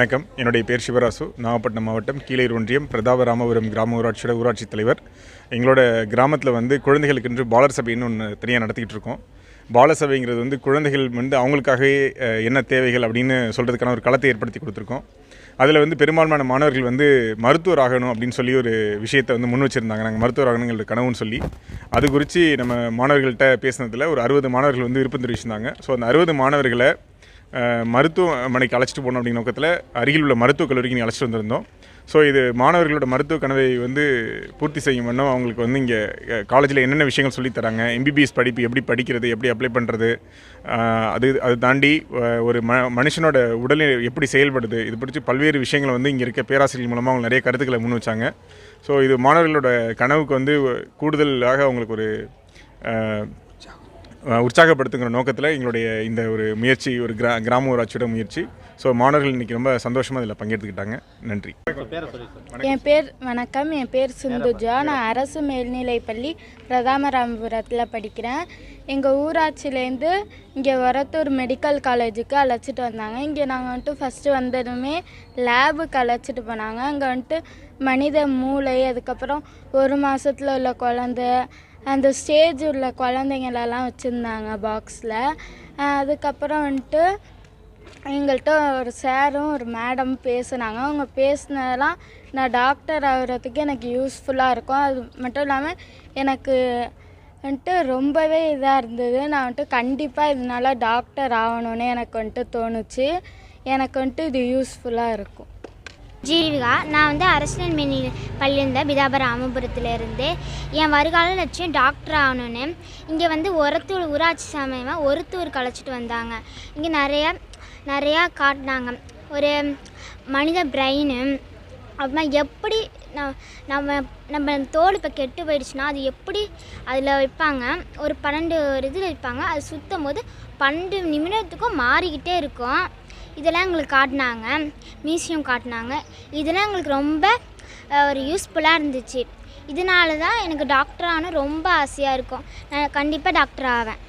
வணக்கம். என்னுடைய பேர் சிவராசு. நாகப்பட்டினம் மாவட்டம் கீழூர் ஒன்றியம் பிரதாப ராமபுரம் கிராம ஊராட்சியோட ஊராட்சி தலைவர். எங்களோட கிராமத்தில் வந்து குழந்தைகளுக்கென்று பாலர் சபைன்னு ஒன்று தனியாக நடத்திக்கிட்டு இருக்கோம். பால சபைங்கிறது வந்து குழந்தைகள் வந்து அவங்களுக்காகவே என்ன தேவைகள் அப்படின்னு சொல்கிறதுக்கான ஒரு களத்தை ஏற்படுத்தி கொடுத்துருக்கோம். அதில் வந்து பெரும்பான்மையான மாணவர்கள் வந்து மருத்துவர் ஆகணும் அப்படின்னு சொல்லி ஒரு விஷயத்தை வந்து முன் வச்சுருந்தாங்க. நாங்கள் மருத்துவர் ஆகணுங்கிற கனவுன்னு சொல்லி. அது குறித்து நம்ம மாணவர்கள்ட்ட பேசினதில் ஒரு அறுபது மாணவர்கள் வந்து விருப்பம் தெரிவிச்சிருந்தாங்க. ஸோ அந்த அறுபது மாணவர்களை மருத்துவமனைக்கு அழைச்சிட்டு போகணும் அப்படிங்கிற நோக்கத்தில் அருகில் உள்ள மருத்துவக் கல்லூரிக்கு நீங்கள் அழைச்சிட்டு வந்திருந்தோம். ஸோ இது மாணவர்களோட மருத்துவ கனவை வந்து பூர்த்தி செய்யும் வண்ணம் அவங்களுக்கு வந்து இங்கே காலேஜில் என்னென்ன விஷயங்கள் சொல்லித் தராங்க எம்பிபிஎஸ் படிப்பு எப்படி படிக்கிறது எப்படி அப்ளை பண்ணுறது அது அது தாண்டி ஒரு ம மனுஷனோட உடல் எப்படி செயல்படுது இது பிடிச்சி பல்வேறு விஷயங்களை வந்து இங்கே இருக்க பேராசிரியர் மூலமாக அவங்க நிறைய கருத்துக்களை முன் வச்சாங்க. ஸோ இது மாணவர்களோட கனவுக்கு வந்து கூடுதலாக அவங்களுக்கு ஒரு உற்சாகப்படுத்துங்கிற நோக்கத்தில் எங்களுடைய இந்த ஒரு முயற்சி ஒரு கிரா கிராம ஊராட்சியோட முயற்சி. ஸோ மாணவர்கள் இன்னைக்கு ரொம்ப சந்தோஷமாக இதில் பங்கெடுத்துக்கிட்டாங்க. நன்றி. என் பேர் வணக்கம். என் பேர் சிந்துஜா. நான் அரசு மேல்நிலைப்பள்ளி பிரதாமராமபுரத்தில் படிக்கிறேன். எங்கள் ஊராட்சியிலேருந்து இங்கே வரத்தூர் மெடிக்கல் காலேஜுக்கு அழைச்சிட்டு வந்தாங்க. இங்கே நாங்கள் வந்துட்டு ஃபஸ்ட்டு வந்ததுமே லேபுக்கு அழைச்சிட்டு போனாங்க. அங்கே வந்துட்டு மனித மூளை அதுக்கப்புறம் ஒரு மாதத்தில் உள்ள குழந்த அந்த ஸ்டேஜ் உள்ள குழந்தைங்களெல்லாம் வச்சுருந்தாங்க பாக்ஸில் அதுக்கப்புறம் வந்துட்டு எங்கள்கிட்ட ஒரு சாரும் ஒரு மேடம் பேசுனாங்க. அவங்க பேசுனதெல்லாம் நான் டாக்டர் ஆகுறதுக்கு எனக்கு யூஸ்ஃபுல்லாக இருக்கும். அது மட்டும் இல்லாமல் எனக்கு வந்துட்டு ரொம்பவே இதாக இருந்தது. நான் வந்துட்டு கண்டிப்பாக இதனால டாக்டர் ஆகணும்னு எனக்கு வந்துட்டு தோணுச்சு. எனக்கு வந்துட்டு இது யூஸ்ஃபுல்லாக இருக்கும். ஜீவிகா நான் வந்து அரசியல் மினி பள்ளியிருந்த பிதாபர ராமபுரத்துலேருந்து. என் வருகால லட்சியம் டாக்டர் ஆகணும்னு. இங்கே வந்து ஒருத்தூர் ஊராட்சி சமயமாக ஒருத்தூர் கலைச்சிட்டு வந்தாங்க. இங்கே நிறைய நிறையா காட்டினாங்க. ஒரு மனித பிரெயினு அப்புறமா எப்படி நம்ம நம்ம தோல் இப்போ கெட்டு போயிடுச்சுன்னா அது எப்படி அதில் வைப்பாங்க? ஒரு பன்னெண்டு ஒரு இதில் வைப்பாங்க. அது சுற்றும் போது பன்னெண்டு நிமிடத்துக்கும் மாறிக்கிட்டே இருக்கும். இதெல்லாம் எங்களுக்கு காட்டினாங்க. மியூசியம் காட்டினாங்க. இதெல்லாம் எங்களுக்கு ரொம்ப ஒரு யூஸ்ஃபுல்லாக இருந்துச்சு. இதனால தான் எனக்கு டாக்டர் ஆனால் ரொம்ப ஆசையாக இருக்கும். நான் கண்டிப்பாக டாக்டர் ஆவேன்.